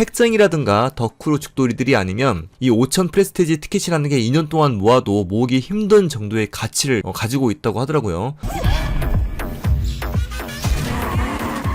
핵정이라든가 덕후로 죽돌이들이 아니면 이 5천 프레스티지 티켓이라는 게 2년 동안 모아도 모으기 힘든 정도의 가치를 어, 가지고 있다고 하더라고요.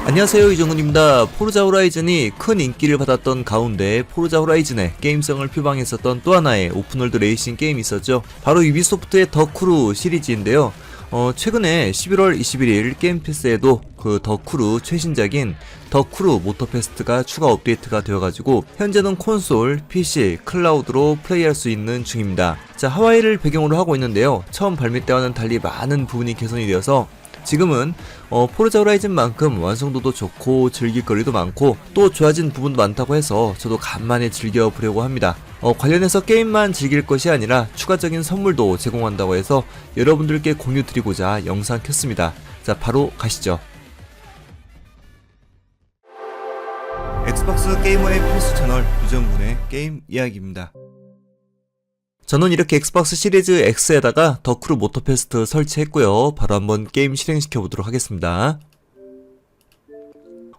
안녕하세요 이정훈입니다. 포르자 호라이즌이 큰 인기를 받았던 가운데 포르자 호라이즌의 게임성을 표방했었던 또 하나의 오픈월드 레이싱 게임이 있었죠. 바로 유비소프트의 더크루 시리즈인데요. 어, 최근에 11월 21일 게임 패스에도 그 더크루 최신작인 더크루 모터페스트가 추가 업데이트가 되어가지고 현재는 콘솔, PC, 클라우드로 플레이할 수 있는 중입니다. 자 하와이를 배경으로 하고 있는데요. 처음 발매 때와는 달리 많은 부분이 개선이 되어서 지금은 어, 포르자 호라이즌만큼 완성도도 좋고 즐길 거리도 많고 또 좋아진 부분도 많다고 해서 저도 간만에 즐겨 보려고 합니다. 어, 관련해서 게임만 즐길 것이 아니라 추가적인 선물도 제공한다고 해서 여러분들께 공유 드리고자 영상 켰습니다. 자 바로 가시죠. 엑스박스 게이머의 필수 채널 유정군의 게임 이야기입니다. 저는 이렇게 엑스박스 시리즈 X에다가 더크루 모터페스트 설치했고요. 바로 한번 게임 실행시켜 보도록 하겠습니다.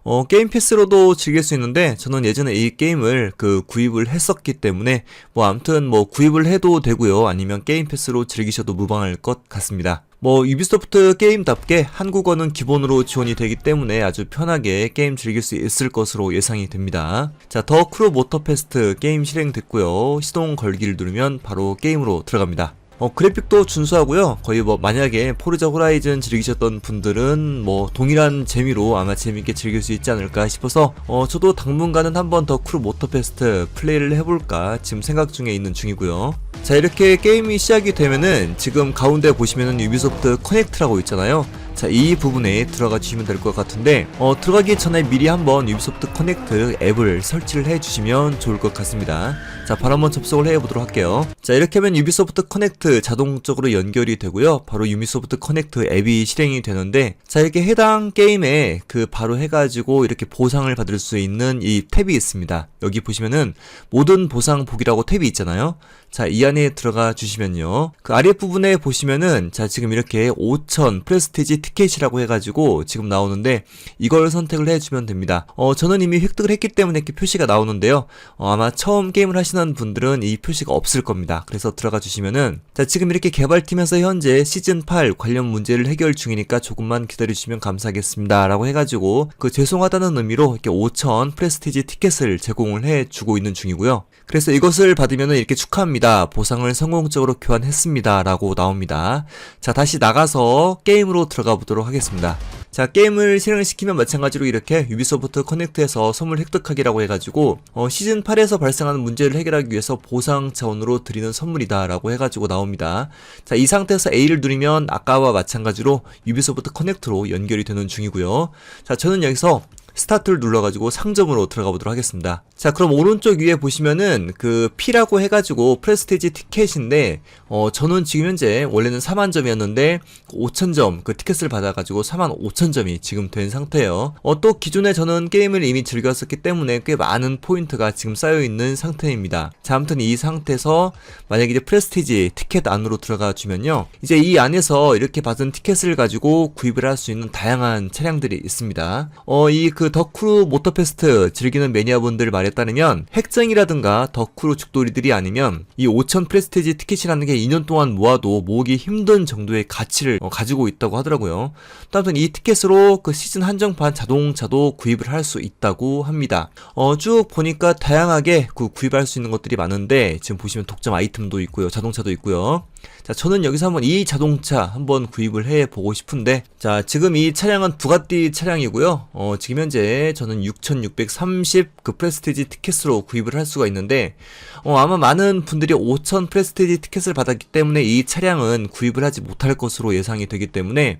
어, 게임 패스로도 즐길 수 있는데 저는 예전에 이 게임을 그 구입을 했었기 때문에 뭐 아무튼 뭐 구입을 해도 되고요. 아니면 게임 패스로 즐기셔도 무방할 것 같습니다. 뭐 유비소프트 게임답게 한국어는 기본으로 지원이 되기 때문에 아주 편하게 게임 즐길 수 있을 것으로 예상이 됩니다. 자, 더 크루 모터페스트 게임 실행 됐고요. 시동 걸기를 누르면 바로 게임으로 들어갑니다. 어, 그래픽도 준수하고요. 거의 뭐 만약에 포르자 호라이즌 즐기셨던 분들은 뭐 동일한 재미로 아마 재밌게 즐길 수 있지 않을까 싶어서 어, 저도 당분간은 한번 더 크루 모터페스트 플레이를 해볼까 지금 생각 중에 있는 중이고요. 자 이렇게 게임이 시작이 되면은 지금 가운데 보시면은 유비소프트 커넥트라고 있잖아요. 자, 이 부분에 들어가 주시면 될 것 같은데, 어, 들어가기 전에 미리 한번 유비소프트 커넥트 앱을 설치를 해 주시면 좋을 것 같습니다. 자, 바로 한번 접속을 해 보도록 할게요. 자, 이렇게 하면 유비소프트 커넥트 자동적으로 연결이 되고요. 바로 유비소프트 커넥트 앱이 실행이 되는데, 자, 이렇게 해당 게임에 그 바로 해가지고 이렇게 보상을 받을 수 있는 이 탭이 있습니다. 여기 보시면은 모든 보상 보기라고 탭이 있잖아요. 자, 이 안에 들어가 주시면요. 그 아랫부분에 보시면은, 자, 지금 이렇게 5000 프레스티지 티켓이라고 해가지고 지금 나오는데, 이걸 선택을 해주면 됩니다. 어, 저는 이미 획득을 했기 때문에 이렇게 표시가 나오는데요. 어, 아마 처음 게임을 하시는 분들은 이 표시가 없을 겁니다. 그래서 들어가 주시면은, 자, 지금 이렇게 개발팀에서 현재 시즌 8 관련 문제를 해결 중이니까 조금만 기다려주시면 감사하겠습니다. 라고 해가지고, 그 죄송하다는 의미로 이렇게 5000 프레스티지 티켓을 제공을 해주고 있는 중이고요. 그래서 이것을 받으면 이렇게 축하합니다. 보상을 성공적으로 교환했습니다. 라고 나옵니다. 자, 다시 나가서 게임으로 들어가 보도록 하겠습니다. 자, 게임을 실행시키면 마찬가지로 이렇게 유비소프트 커넥트에서 선물 획득하기라고 해가지고, 어, 시즌 8에서 발생하는 문제를 해결하기 위해서 보상 차원으로 드리는 선물이다. 라고 해가지고 나옵니다. 자, 이 상태에서 A를 누르면 아까와 마찬가지로 유비소프트 커넥트로 연결이 되는 중이고요. 자, 저는 여기서 스타트를 눌러가지고 상점으로 들어가 보도록 하겠습니다. 자, 그럼 오른쪽 위에 보시면은 그 P라고 해가지고 프레스티지 티켓인데, 어, 저는 지금 현재 원래는 4만 점이었는데 5천 점그 티켓을 받아가지고 4만 5천 점이 지금 된 상태예요. 어, 또 기존에 저는 게임을 이미 즐겼었기 때문에 꽤 많은 포인트가 지금 쌓여 있는 상태입니다. 자, 아무튼 이 상태에서 만약에 이제 프레스티지 티켓 안으로 들어가 주면요, 이제 이 안에서 이렇게 받은 티켓을 가지고 구입을 할 수 있는 다양한 차량들이 있습니다. 어, 이그 덕크루 모터페스트 즐기는 매니아분들 말에 따르면 핵정이라든가 덕크루 죽돌이들이 아니면 이5000 프레스티지 티켓이라는 게 2년 동안 모아도 모으기 힘든 정도의 가치를 어, 가지고 있다고 하더라고요. 또 아무튼 이 티켓으로 그 시즌 한정판 자동차도 구입을 할 수 있다고 합니다. 어, 쭉 보니까 다양하게 그 구입할 수 있는 것들이 많은데 지금 보시면 독점 아이템도 있고요. 자동차도 있고요. 자, 저는 여기서 한번 이 자동차 한번 구입을 해 보고 싶은데, 자, 지금 이 차량은 부가티 차량이고요. 어, 지금 현재 저는 6,630 그 프레스티지 티켓으로 구입을 할 수가 있는데, 어, 아마 많은 분들이 5,000 프레스티지 티켓을 받았기 때문에 이 차량은 구입을 하지 못할 것으로 예상이 되기 때문에,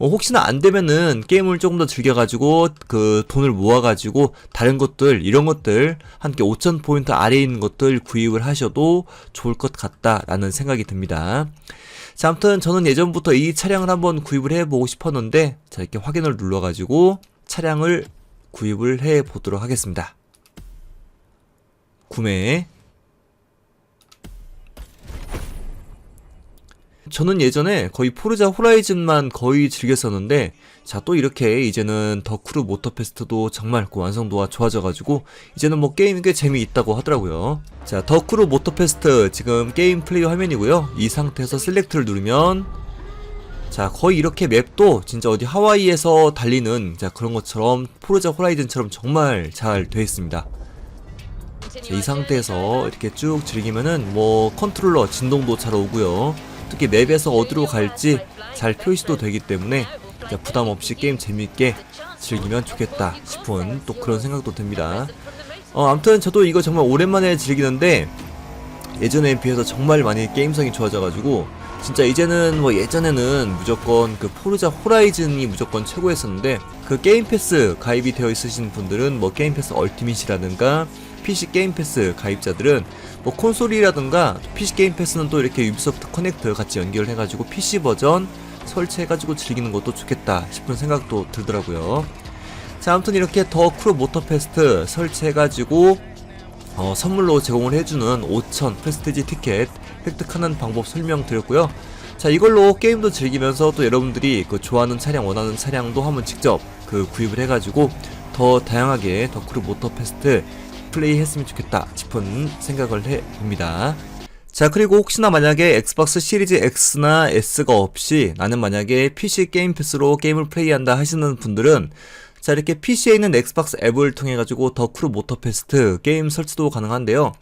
어, 혹시나 안 되면은 게임을 조금 더 즐겨가지고 그 돈을 모아가지고 다른 것들 이런 것들 함께 5천 포인트 아래에 있는 것들 구입을 하셔도 좋을 것 같다라는 생각이 듭니다. 자, 아무튼 저는 예전부터 이 차량을 한번 구입을 해보고 싶었는데 자 이렇게 확인을 눌러가지고 차량을 구입을 해 보도록 하겠습니다. 구매 저는 예전에 거의 포르자 호라이즌만 거의 즐겼었는데 자 또 이렇게 이제는 더크루 모터페스트도 정말 그 완성도가 좋아져가지고 이제는 뭐 게임 꽤 재미있다고 하더라고요. 자 더크루 모터페스트 지금 게임 플레이 화면이고요. 이 상태에서 셀렉트를 누르면 자 거의 이렇게 맵도 진짜 어디 하와이에서 달리는 자 그런 것처럼 포르자 호라이즌처럼 정말 잘 되어 있습니다. 자, 이 상태에서 이렇게 쭉 즐기면은 뭐 컨트롤러 진동도 잘 오고요. 특히 맵에서 어디로 갈지 잘 표시도 되기 때문에 자, 부담 없이 게임 재밌게 즐기면 좋겠다 싶은 또 그런 생각도 듭니다. 어, 아무튼 저도 이거 정말 오랜만에 즐기는데 예전에 비해서 정말 많이 게임성이 좋아져가지고 진짜 이제는 뭐 예전에는 무조건 그 포르자 호라이즌이 무조건 최고였었는데 그 게임 패스 가입이 되어 있으신 분들은 뭐 게임 패스 얼티밋이라든가 PC 게임 패스 가입자들은 뭐 콘솔이라든가 PC 게임 패스는 또 이렇게 유비소프트 커넥트 같이 연결해가지고 PC 버전 설치해가지고 즐기는 것도 좋겠다 싶은 생각도 들더라고요. 자, 아무튼 이렇게 더 크루 모터 페스트 설치해가지고 어, 선물로 제공을 해주는 5,000 프레스티지 티켓 획득하는 방법 설명드렸고요. 자, 이걸로 게임도 즐기면서 또 여러분들이 그 좋아하는 차량, 원하는 차량도 한번 직접 그 구입을 해가지고 더 다양하게 더 크루 모터 페스트 플레이 했으면 좋겠다 싶은 생각을 해봅니다. 자, 그리고 혹시나 만약에 엑스박스 시리즈 X나 S가 없이 나는 만약에 PC 게임 패스로 게임을 플레이한다 하시는 분들은 자, 이렇게 PC에 있는 엑스박스 앱을 통해 가지고 더 크루 모터 페스트 게임 설치도 가능한데요.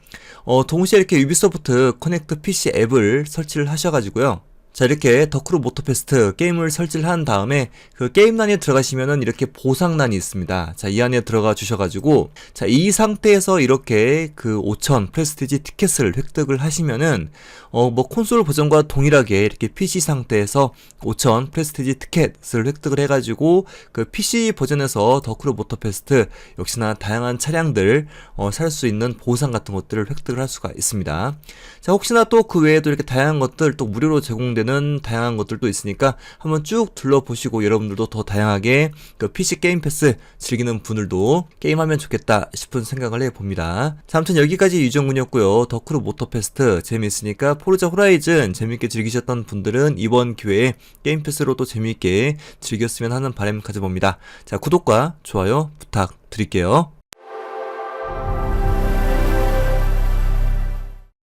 어, 동시에 이렇게 유비소프트 커넥트 PC 앱을 설치를 하셔 가지고요. 자 이렇게 더크루 모터페스트 게임을 설치를 한 다음에 그 게임란에 들어가시면은 이렇게 보상란이 있습니다. 자 이 안에 들어가 주셔가지고 자 이 상태에서 이렇게 그 5,000 프레스티지 티켓을 획득을 하시면은 어 뭐 콘솔 버전과 동일하게 이렇게 PC 상태에서 5,000 프레스티지 티켓을 획득을 해가지고 그 PC 버전에서 더크루 모터페스트 역시나 다양한 차량들 어, 살 수 있는 보상 같은 것들을 획득을 할 수가 있습니다. 자 혹시나 또 그 외에도 이렇게 다양한 것들 또 무료로 제공되는 다양한 것들도 있으니까 한번 쭉 둘러보시고 여러분들도 더 다양하게 그 PC 게임 패스 즐기는 분들도 게임하면 좋겠다 싶은 생각을 해봅니다. 자 아무튼 여기까지 유정군이었고요. 더크루 모터페스트 재미있으니까 포르자 호라이즌 재밌게 즐기셨던 분들은 이번 기회에 게임 패스로도 재미있게 즐겼으면 하는 바람 가져봅니다. 자 구독과 좋아요 부탁드릴게요.